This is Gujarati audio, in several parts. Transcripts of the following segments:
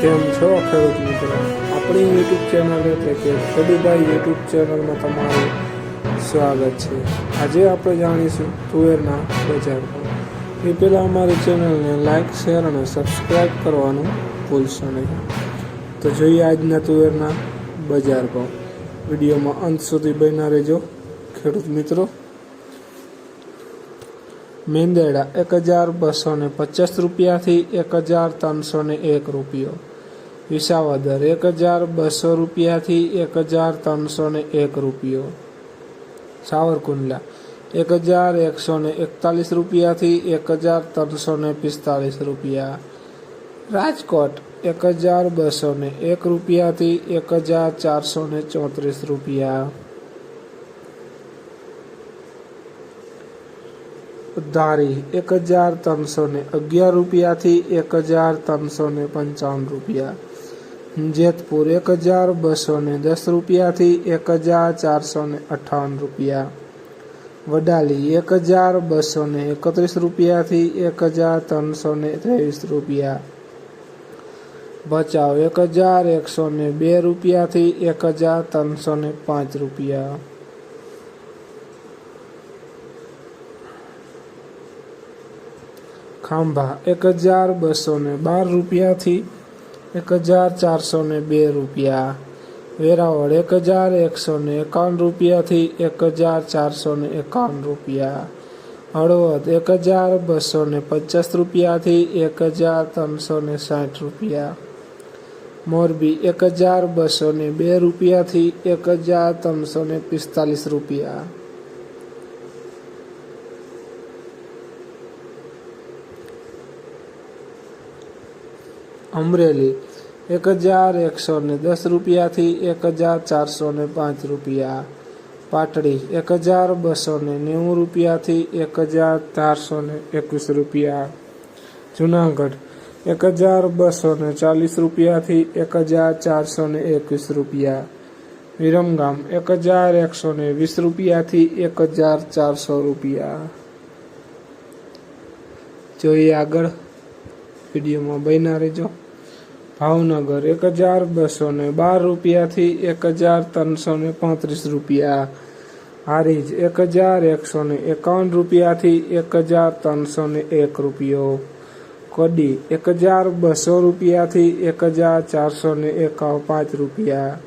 કેમ છો? ખેડૂત મિત્રો, આપણી યુટ્યુબ ચેનલ એટલે કે ખેડૂભાઈ યુટ્યુબ ચેનલમાં તમારું સ્વાગત છે. આજે આપણે જાણીશું તુવેરના બજાર ભાવ. એ પહેલાં અમારી ચેનલને લાઇક શેર અને સબસ્ક્રાઈબ કરવાનું ભૂલશો નહીં. તો જોઈએ આજના તુવેરના બજાર ભાવ. વિડીયોમાં અંત સુધી બન્યા રહેજો. ખેડૂત મિત્રો મેંદેડા એક હજાર બસો ને પચાસ રૂપિયાથી એક હજાર ત્રણસો ને એક રૂપિયો. વિસાવદર એક હજાર બસો રૂપિયાથી એક હજાર ત્રણસો ને એક રૂપિયો. સાવરકુંડલા એક હજાર એકસો ને એકતાલીસ રૂપિયાથી એક હજાર ત્રણસો ને પિસ્તાલીસ રૂપિયા. રાજકોટ એક હજાર બસો ને એક રૂપિયાથી એક હજાર ચારસો ને ચોત્રીસ રૂપિયા. ધારી એક હજાર ત્રણસો ને અગિયાર રૂપિયાથી એક હજાર ત્રણસો ને પંચાવન રૂપિયા. જેતપુર એક હજાર બસો ને દસ રૂપિયાથી એક હજાર ચારસો ને અઠાવન રૂપિયા. વડાલી એક હજાર બસો ને એકત્રીસ રૂપિયાથી એક હજાર ત્રણસો ને ત્રેવીસ રૂપિયા. ભચાઉ એક હજાર એકસો ને બે રૂપિયાથી એક હજાર ત્રણસો ને પાંચ રૂપિયા. ખાંભા એક હજાર બસો ને બાર રૂપિયાથી એક હજાર ચારસો ને બે રૂપિયા. વેરાવળ એક હજાર એકસો ને એકાવન રૂપિયાથી એક હજાર ચારસો ને એકાવન રૂપિયા. હળવદ એક હજાર બસો ને પચાસ રૂપિયાથી એક હજાર ત્રણસો ને સાઠ રૂપિયા. મોરબી એક હજાર બસો ને બે રૂપિયાથી એક હજાર ત્રણસો ને પિસ્તાલીસ રૂપિયા. અમરેલી, એક હજાર એકસો ને દસ રૂપિયાથી એક હજાર ચારસો ને પાંચ રૂપિયા. પાટડી, એક હજાર બસો ને નેવું રૂપિયાથી એક હજાર ચારસો ને એકવીસ રૂપિયા. જુનાગઢ, એક હજાર બસો ને ચાલીસ રૂપિયાથી એક હજાર ચારસો ને એકવીસ રૂપિયા. વિરમગામ, એક હજાર એકસો ને વીસ રૂપિયાથી એક હજાર ચારસો રૂપિયા. જોઈએ આગળ. વિડીયોમાં બન્યા રહેજો. ભાવનગર એક હજાર બસો ને બાર રૂપિયાથી એક હજાર ત્રણસો ને પાંત્રીસ રૂપિયા. હારીજ એક હજાર એકસો ને એકાવન રૂપિયાથી એક હજાર ત્રણસો ને એક રૂપિયો. કડી એક હજાર બસો રૂપિયાથી એક હજાર ચારસો ને એકાવન પાંચ રૂપિયા.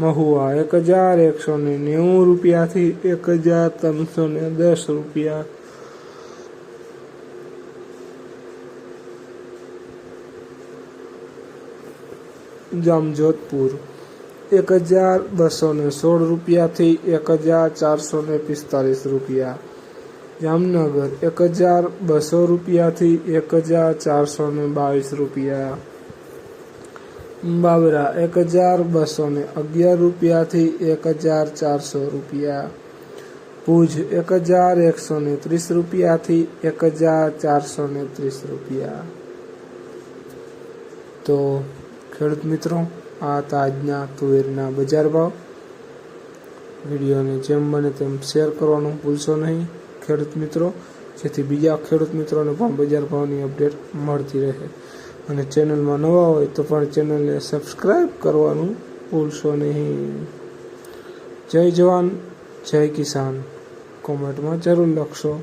મહુવા એક હજાર એકસો ને નેવું રૂપિયાથી એક હજાર ત્રણસો ને દસ રૂપિયા. જામજોધપુર. એક હજાર બસો ને સોળ રૂપિયાથી એક હજાર ચારસો ને પિસ્તાલીસ રૂપિયા. જામનગર, એક હજાર બસો રૂપિયાથી એક હજાર ચારસો ને બાવીસ રૂપિયા. બાબરા, એક હજાર બસો ને અગિયાર રૂપિયાથી એક હજાર ચારસો રૂપિયા. ભુજ, એક હજાર એકસો ને ત્રીસ રૂપિયાથી એક હજાર ચારસો ને ત્રીસ રૂપિયા. તો ખેડૂત મિત્રો, આ હતા આજના તુવેરના બજાર ભાવ. વિડીયોને જેમ બને તેમ શેર કરવાનું ભૂલશો નહીં, ખેડૂત મિત્રો. જેથી બીજા ખેડૂત મિત્રોને પણ બજાર ભાવની અપડેટ મળતી રહે. અને ચેનલમાં નવા હોય તો પણ ચેનલને સબસ્ક્રાઈબ કરવાનું ભૂલશો નહીં. જય જવાન, જય કિસાન. કોમેન્ટમાં જરૂર લખશો.